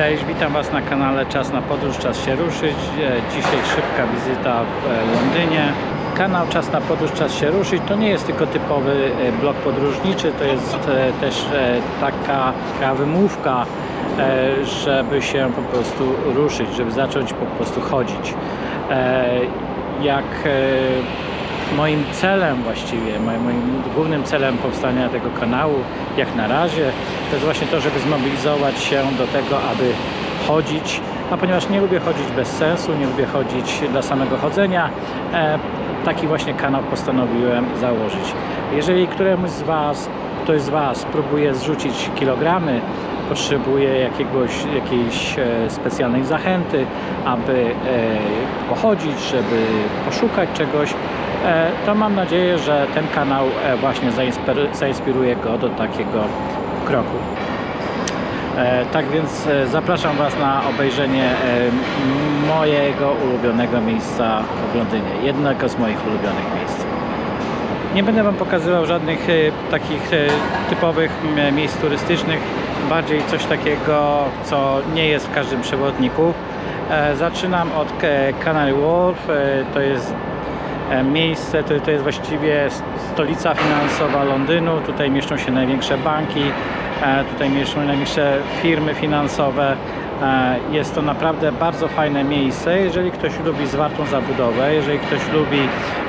Cześć, witam Was na kanale Czas na podróż, czas się ruszyć. E, Dzisiaj szybka wizyta w e, Londynie. Kanał Czas na podróż, czas się ruszyć to nie jest tylko typowy e, blog podróżniczy, to jest też taka, taka wymówka, żeby się po prostu ruszyć, żeby zacząć po prostu chodzić. Jak moim celem właściwie, moim, głównym celem powstania tego kanału, jak na razie, to jest właśnie to, żeby zmobilizować się do tego, aby chodzić, a ponieważ nie lubię chodzić bez sensu, nie lubię chodzić dla samego chodzenia, e, taki właśnie kanał postanowiłem założyć. Jeżeli któremuś z Was, ktoś z Was próbuje zrzucić kilogramy, potrzebuje jakiegoś, jakiejś e, specjalnej zachęty, aby e, pochodzić, żeby poszukać czegoś, e, to mam nadzieję, że ten kanał właśnie zainspir- zainspiruje go do takiego kroku. Tak więc zapraszam Was na obejrzenie mojego ulubionego miejsca w Londynie. Jednego z moich ulubionych miejsc. Nie będę Wam pokazywał żadnych takich typowych miejsc turystycznych, bardziej coś takiego, co nie jest w każdym przewodniku. E, Zaczynam od Canary Wharf, e, to jest e, miejsce, to, to jest właściwie stolica finansowa Londynu. Tutaj mieszczą się największe banki, tutaj mieszczą największe firmy finansowe. E, Jest to naprawdę bardzo fajne miejsce. Jeżeli ktoś lubi zwartą zabudowę, jeżeli ktoś lubi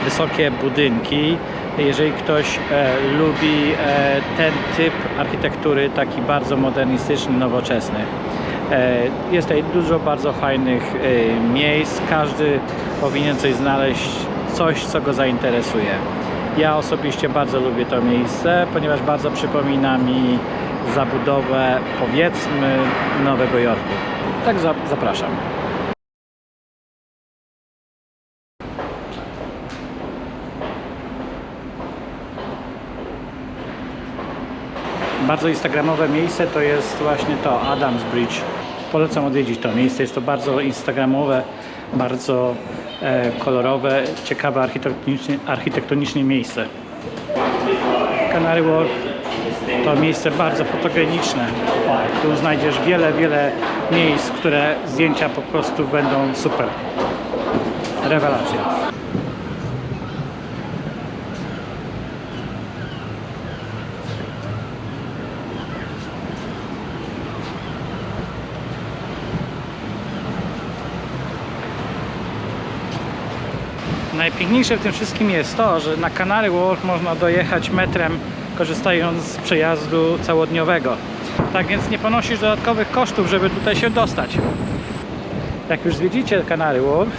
wysokie budynki, jeżeli ktoś e, lubi e, ten typ architektury, taki bardzo modernistyczny, nowoczesny. Jest tutaj dużo bardzo fajnych miejsc. Każdy powinien coś znaleźć, coś, co go zainteresuje. Ja osobiście bardzo lubię to miejsce, ponieważ bardzo przypomina mi zabudowę, powiedzmy, Nowego Jorku. Tak za- zapraszam. Bardzo instagramowe miejsce to jest właśnie to, Adams Bridge. Polecam odwiedzić to miejsce. Jest to bardzo instagramowe, bardzo e, kolorowe, ciekawe architektonicznie, architektonicznie miejsce. Canary Wharf to miejsce bardzo fotogeniczne. Tu znajdziesz wiele, wiele miejsc, które zdjęcia po prostu będą super. Rewelacja. Najpiękniejsze w tym wszystkim jest to, że na Canary Wharf można dojechać metrem korzystając z przejazdu całodniowego. Tak więc nie ponosisz dodatkowych kosztów, żeby tutaj się dostać. Jak już zwiedzicie Canary Wharf,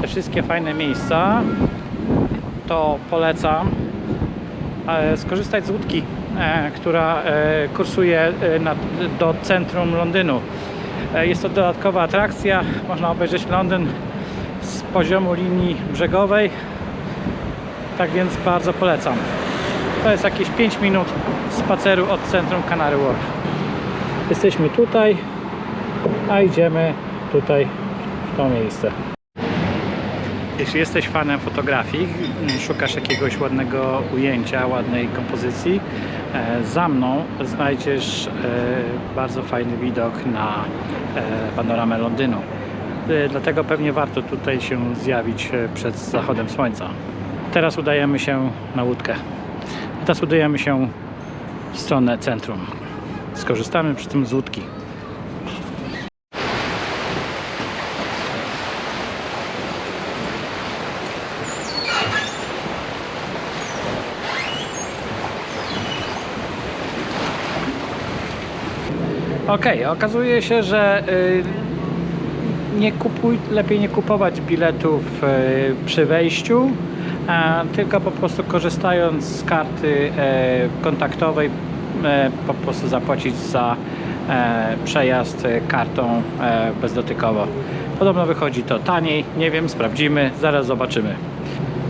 te wszystkie fajne miejsca, to polecam e, skorzystać z łódki, e, która e, kursuje do centrum Londynu. Jest to dodatkowa atrakcja, można obejrzeć Londyn z poziomu linii brzegowej. Tak więc bardzo polecam. To jest jakieś 5 minut spaceru od centrum Canary Wharf. Jesteśmy tutaj, a idziemy tutaj w to miejsce. Jeśli jesteś fanem fotografii, szukasz jakiegoś ładnego ujęcia, ładnej kompozycji, e, za mną znajdziesz e, bardzo fajny widok na e, panoramę Londynu. Dlatego pewnie warto tutaj się zjawić przed zachodem słońca. Teraz udajemy się na łódkę. Teraz udajemy się w stronę centrum. Skorzystamy przy tym z łódki. Okej, okazuje się, że y, nie kupuj, lepiej nie kupować biletów y, przy wejściu, tylko po prostu korzystając z karty e, kontaktowej e, po prostu zapłacić za e, przejazd kartą bezdotykowo. Podobno wychodzi to taniej, nie wiem, sprawdzimy, zaraz zobaczymy.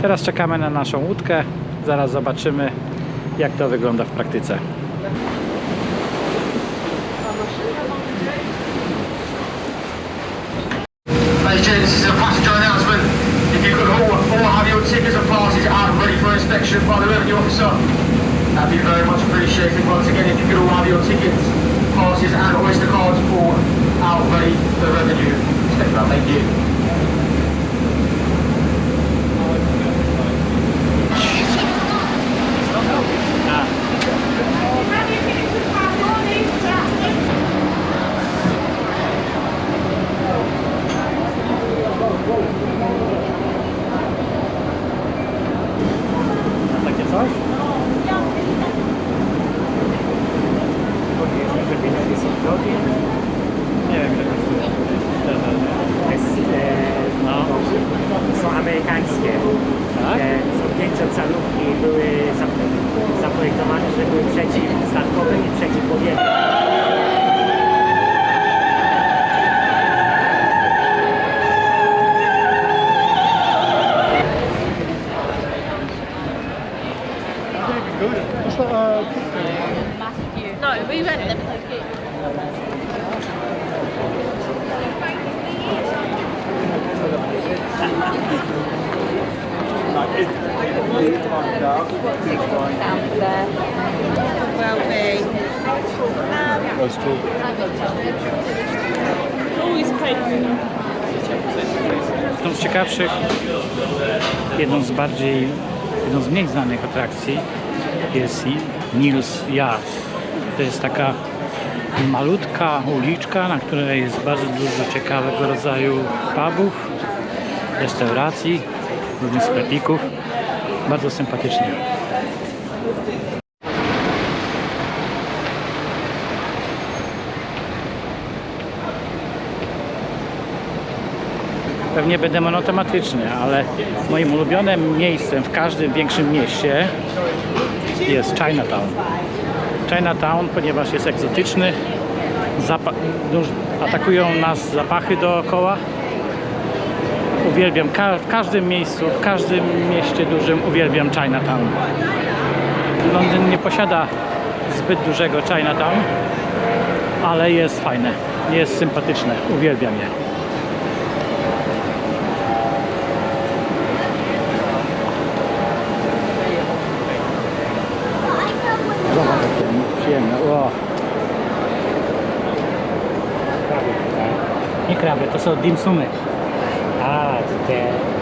Teraz czekamy na naszą łódkę, zaraz zobaczymy jak to wygląda w praktyce. Ladies and could all, all have your tickets and passes out ready for inspection by the revenue officer, that'd be very much appreciated. Once again, if you could all have your tickets passes and Oyster cards for our ready for revenue. Thank you. Drogie. Nie wiem, ile kosztuje. Jest, e, No. są amerykańskie. Tak? E, są pięciocalówki były zap- zaprojektowane, żeby były przeciwstatkowe i przeciwpowienne. No, we rent them. Jedną z ciekawszych, jedną z bardziej, jedną z mniej znanych atrakcji jest Nils Yard. To jest taka malutka uliczka, na której jest bardzo dużo ciekawego rodzaju pubów, restauracji, różnych sklepików. Bardzo sympatycznie. Pewnie będę monotematyczny, ale moim ulubionym miejscem w każdym większym mieście jest Chinatown. Chinatown, ponieważ jest egzotyczny, zapa- atakują nas zapachy dookoła. Uwielbiam ka- w każdym miejscu, w każdym mieście dużym uwielbiam Chinatown. Londyn nie posiada zbyt dużego Chinatown, ale jest fajne, jest sympatyczne, uwielbiam je. Zobacz, O. Tak? Nie kraby, to są dimsumy. A, te,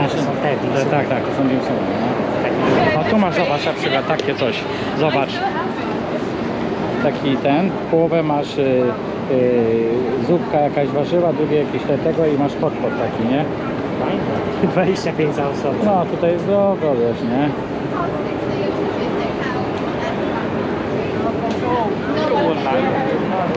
to są te dimsumy. tak, tak, to są dimsumy. No. Takie- O tu masz, zobacz na przykład takie coś. Zobacz. Taki ten, połowę masz y, y, zupka jakaś warzywa, drugie jakieś te- tego i masz podpot taki, nie? Fajne. 25 za osobę. No tutaj jest drogo, wiesz, nie? time.